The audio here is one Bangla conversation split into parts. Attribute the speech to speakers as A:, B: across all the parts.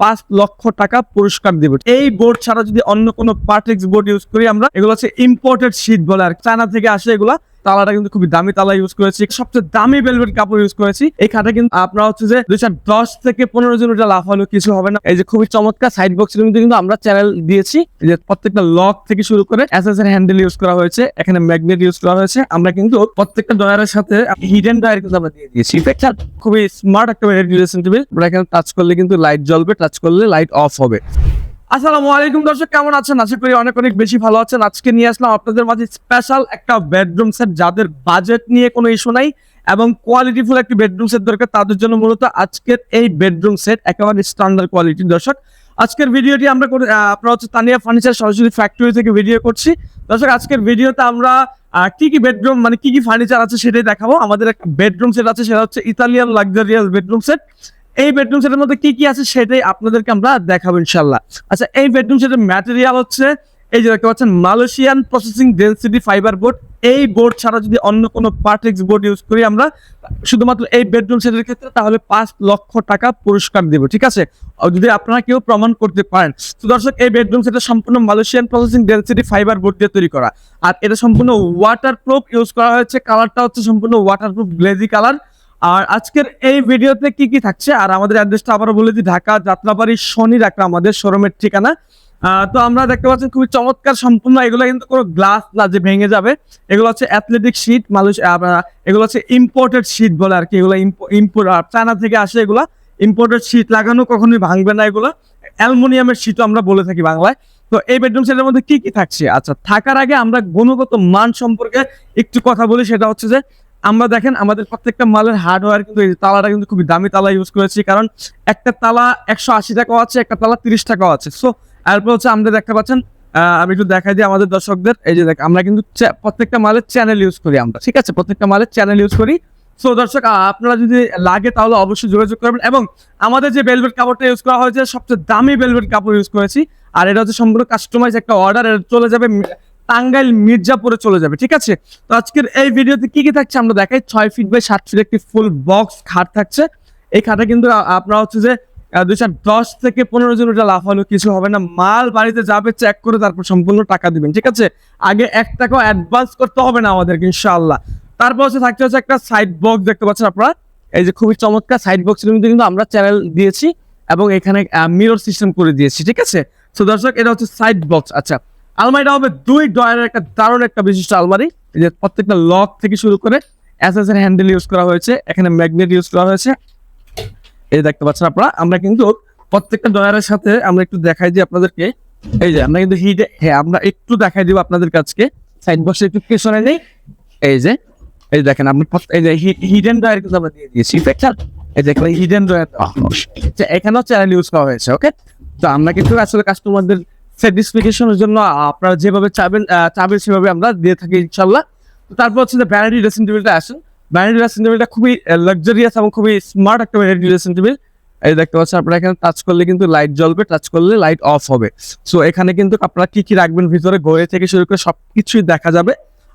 A: পাঁচ লক্ষ টাকা পুরস্কার দিব। এই বোর্ড ছাড়া যদি অন্য কোনো পার্টিক্স বোর্ড ইউজ করি আমরা, এগুলো হচ্ছে ইম্পোর্টেড শীত বলে আর চায়না থেকে আসে এগুলা। তালাটা কিন্তু খুবই দামি তালা ইউজ করেছি। সবচেয়ে দামি বেলভেট কাপড় ইউজ করেছি। এই খাটে কিন্তু আপনার হচ্ছে যে দুই দশ থেকে পনেরো জন লাভ হলো কিছু হবে না। এই যে খুবই চমৎকার সাইড মধ্যে কিন্তু আমরা চ্যানেল দিয়েছি। যে প্রত্যেকটা লক থেকে শুরু করে এর হ্যান্ডেল ইউজ করা হয়েছে, এখানে ম্যাগনেট ইউজ করা হয়েছে। আমরা কিন্তু প্রত্যেকটা ডয়ারের সাথে হিডেন ডয়ার কিন্তু আমরা দিয়ে দিয়েছি। খুবই স্মার্ট একটা টাচ করলে কিন্তু লাইট জ্বলবে টাচ করলে লাইট অফ হবে। আসসালামু আলাইকুম দর্শক, কেমন আছেন? আশা করি অনেক অনেক বেশি ভালো আছেন। আজকে নিয়ে আসলাম আপনাদের মাঝে স্পেশাল একটা বেডরুম সেট যাদের বাজেট নিয়ে কোনো ইস্যু নাই এবং কোয়ালিটিফুল একটি বেডরুম সেট দরকার, তাদের জন্য মূলত আজকের এই বেডরুম সেট একেবারে স্ট্যান্ডার্ড কোয়ালিটির দর্শক। আজকের ভিডিওটি আমরা আপনারা হচ্ছে তানিয়া ফার্নিচার সরাসরি ফ্যাক্টরি থেকে ভিডিও করছি। দর্শক, আজকের ভিডিওতে আমরা কি কি বেডরুম মানে কি কি ফার্নিচার আছে সেটাই দেখাবো। আমাদের একটা বেডরুম সেট আছে, সেটা হচ্ছে ইতালিয়ান লাক্সারিয়াস বেডরুম সেট এই বেডরুম সেটের মধ্যে কি কি আছে সেটাই আপনাদেরকে আমরা দেখাবো ইনশাল্লাহ আচ্ছা এই বেডরুম সেটের ম্যাটেরিয়াল হচ্ছে, এই যে দেখতে পাচ্ছেন Malaysian processing density fibre board এই বোর্ড ছাড়া যদি অন্য কোনো পার্টেক্স বোর্ড ইউজ করি আমরা, শুধুমাত্র এই বেডরুম সেটের ক্ষেত্রে তাহলে পাঁচ লক্ষ টাকা পুরস্কার দেব, ঠিক আছে? যদি আপনারা কেউ প্রমাণ করতে পারেন, তো দর্শক, এই বেডরুম সেটা সম্পূর্ণ Malaysian processing density fibre board দিয়ে তৈরি করা। আর এটা সম্পূর্ণ ওয়াটার প্রুফ ইউজ করা হয়েছে কালারটা হচ্ছে সম্পূর্ণ ওয়াটার প্রুফ গ্লেজি কালার আর আজকের এই ভিডিওতে কি কি থাকছে? আর আমাদের অ্যাড্রেসটা আবারও বলে দিই, ঢাকা যাত্রাবাড়ি শনি রাখা আমাদের শোরুমের ঠিকানা। তো আমরা দেখতে পাচ্ছি খুবই চমৎকার সম্পূর্ণ, এগুলো কিন্তু কোনো গ্লাস না যে ভেঙে যাবে। এগুলো হচ্ছে অ্যাথলেটিক শীট মানুষ এগুলো হচ্ছে ইম্পোর্টেড শীট বলে আর কি, এগুলো ইম্পোর্ট চায়না থেকে আসে এগুলো। ইম্পোর্টেড শীট লাগানো কখনোই ভাঙবে না এগুলো। অ্যালুমিনিয়ামের শীটও আমরা বলে থাকি বাংলায়। তো এই বেডরুম সেটের মধ্যে কি কি থাকছে? আচ্ছা থাকার আগে আমরা গুণগত মান সম্পর্কে একটু কথা বলি, সেটা হচ্ছে যে আমরা দেখেন আমাদের প্রত্যেকটা মালের হার্ডওয়্যার কিন্তু এই তালাটা কিন্তু খুবই দামি তালা ইউজ করেছি, কারণ একটা তালা একশো আশি টাকাও আছে, একটা তালা তিরিশ টাকাও আছে। সো এরপর হচ্ছে আমরা দেখতে পাচ্ছেন আমি একটু দেখাই দিই আমাদের দর্শকদের। এই যে দেখ, আমরা কিন্তু প্রত্যেকটা মালের চ্যানেল ইউজ করি আমরা, ঠিক আছে? প্রত্যেকটা মালের চ্যানেল ইউজ করি। সো দর্শক আপনারা যদি লাগে তাহলে অবশ্যই যোগাযোগ করবেন এবং আমাদের যে বেলভেট কাপড়টা ইউজ করা হয়েছে, সবচেয়ে দামি বেলভেট কাপড় ইউজ করেছি। আর এটা হচ্ছে সম্পূর্ণ কাস্টমাইজ একটা অর্ডার চলে যাবে টাঙ্গাইল মির্জাপুরে চলে যাবে, ঠিক আছে? তো আজকের এই ভিডিওতে কি কি থাকছে আমরা দেখাই। ছয় ফিট বাই সাত ফিট একটি ফুল বক্স খাট থাকছে। এই খাটে কিন্তু আপনার হচ্ছে যে দুই চার দশ থেকে পনেরো জন ওটা লাভ হলো কিছু হবে না। মাল বাড়িতে যাবে চেক করে তারপর সম্পূর্ণ টাকা দিবেন, ঠিক আছে? আগে এক টাকাও অ্যাডভান্স করতে হবে না আমাদেরকে, ইনশাআল্লাহ। তারপর হচ্ছে থাকছে হচ্ছে একটা সাইড বক্স দেখতে পাচ্ছেন আপনারা। এই যে খুবই চমৎকার সাইড বক্সের মধ্যে কিন্তু আমরা চ্যানেল দিয়েছি এবং এখানে মিরর সিস্টেম করে দিয়েছি, ঠিক আছে? তো দর্শক, এটা হচ্ছে সাইড বক্স আচ্ছা। আলমারিটা হবে দুই ডয়ারের একটা দারুণ একটা বিশিষ্ট আলমারি। যে প্রত্যেকটা লক থেকে শুরু করে এসএস এর হ্যান্ডেল ইউজ করা হয়েছে, এখানে ম্যাগনেট ইউজ করা হয়েছে। এই দেখতে পাচ্ছেন আপনারা, আমরা কিন্তু প্রত্যেকটা ডয়ারের সাথে আমরা একটু দেখাই দিই আপনাদেরকে। এই যে আমরা কিন্তু হিট হ্যাঁ আমরা একটু দেখাই দিব আপনাদের কাছকে। সাইড বক্সে একটু পেছনে নেই এই যে, এই দেখেন আপনি এই যে হিডেন ডয়ার কিন্তু আমরা দিয়ে দিয়েছি এই যে এখানে হিডেন ডয়ার এখানেও চ্যানেল ইউজ করা হয়েছে ওকে তো আমরা কিন্তু আসলে কাস্টমারদের স্যাটিসফিকেশনের জন্য আপনারা যেভাবে চাবেন চাবেন সেভাবে আমরা দিয়ে থাকি ইনশাল্লাহ তারপর হচ্ছে যে ভ্যানিটি ড্রেসিং টেবিলটা আসেন। ভ্যানিটি ড্রেসিং টেবিলটা খুবই লাক্সারিয়াস এবং খুবই স্মার্ট একটা ভ্যানিটি ড্রেসিং টেবিল এই দেখতে পাচ্ছেন আপনারা এখানে টাচ করলে কিন্তু লাইট জ্বলবে টাচ করলে লাইট অফ হবে। সো এখানে কিন্তু আপনারা কি কি রাখবেন ভিতরে? ঘরে থেকে শুরু করে সবকিছুই দেখা যাবে।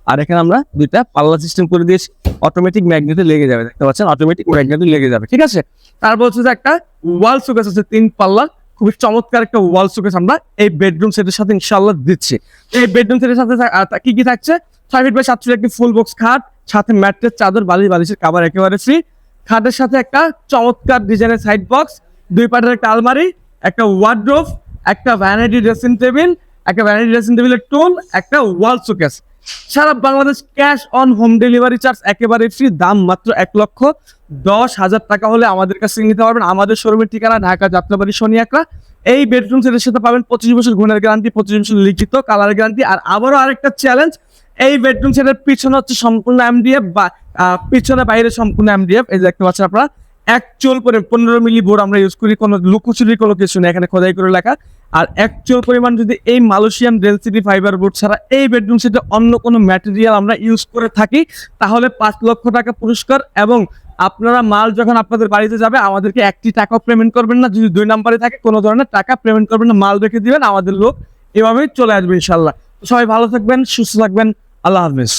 A: আর এখানে আমরা দুইটা পাল্লা সিস্টেম করে দিয়েছি অটোমেটিক ম্যাগনেটে লেগে যাবে। দেখতে পাচ্ছেন অটোমেটিক ম্যাগনেটে লেগে যাবে। ঠিক আছে? তারপর হচ্ছে যে একটা ওয়াল শোকেস আছে, তিন পাল্লা। খুবই চমৎকার একটা ওয়াল শোকেস আমরা এই বেডরুম সেটের সাথে ইনশাল্লাহ দিচ্ছি। এই বেডরুম সেটের সাথে কি কি থাকছে? ছয় ফিট বাই সাত ফিট একটি ফুল বক্স খাট, সাথে ম্যাট্রেস চাদর, বালিশ, বালিশের কাবার একেবারে ফ্রি খাটের সাথে একটা চমৎকার ডিজাইনের সাইড বক্স দুই পাটের একটা আলমারি, একটা ওয়ার্ড্রোভ একটা ভ্যানিটি ড্রেসিং টেবিল একটা ভ্যানিটি ড্রেসিং টেবিলের টুল একটা wall showcase Sara Bangladesh cash on home delivery charge একেবারে ফ্রি, দাম মাত্র এক লক্ষ দশ হাজার টাকা হলে আমাদের কাছে নিতে পারবেন। আমাদের শোরুমের ঠিকানা ঢাকা যাত্রাবাড়ি শনিয়াকড়া এই বেডরুম সেটের সাথে পাবেন পঁচিশ বছর গুণের গ্যারান্টি পঁচিশ বছর লিখিত কালার গ্যারান্টি আর আবারও আরেকটা চ্যালেঞ্জ এই বেডরুম সেটের পিছনে হচ্ছে সম্পূর্ণ এমডিএফ বা পিছনে বাইরে সম্পূর্ণ এমডিএফ এই দেখতে পাচ্ছেন আপনারা এক চোল করে পনেরো মিলি বোর্ড আমরা ইউজ করি, কোনো লুকোচুরি কোনো কিছু নেই, এখানে খোদাই করে লেখা। আর অ্যাকচুয়াল পরিমাণ যদি এই মালয়েশিয়ান ডেন্সিটি ফাইবার বোর্ড ছাড়া এই বেডরুম সেটে অন্য কোনো ম্যাটেরিয়াল আমরা ইউজ করে থাকি, তাহলে পাঁচ লক্ষ টাকা পুরস্কার এবং আপনারা মাল যখন আপনাদের বাড়িতে যাবে, আমাদেরকে একটি টাকাও পেমেন্ট করবেন না। যদি দুই নাম্বারে থাকে, কোনো ধরনের টাকা পেমেন্ট করবেন না, মাল রেখে দিবেন, আমাদের লোক এভাবেই চলে আসবে ইনশাল্লাহ সবাই ভালো থাকবেন, সুস্থ থাকবেন, আল্লাহ হাফিজ।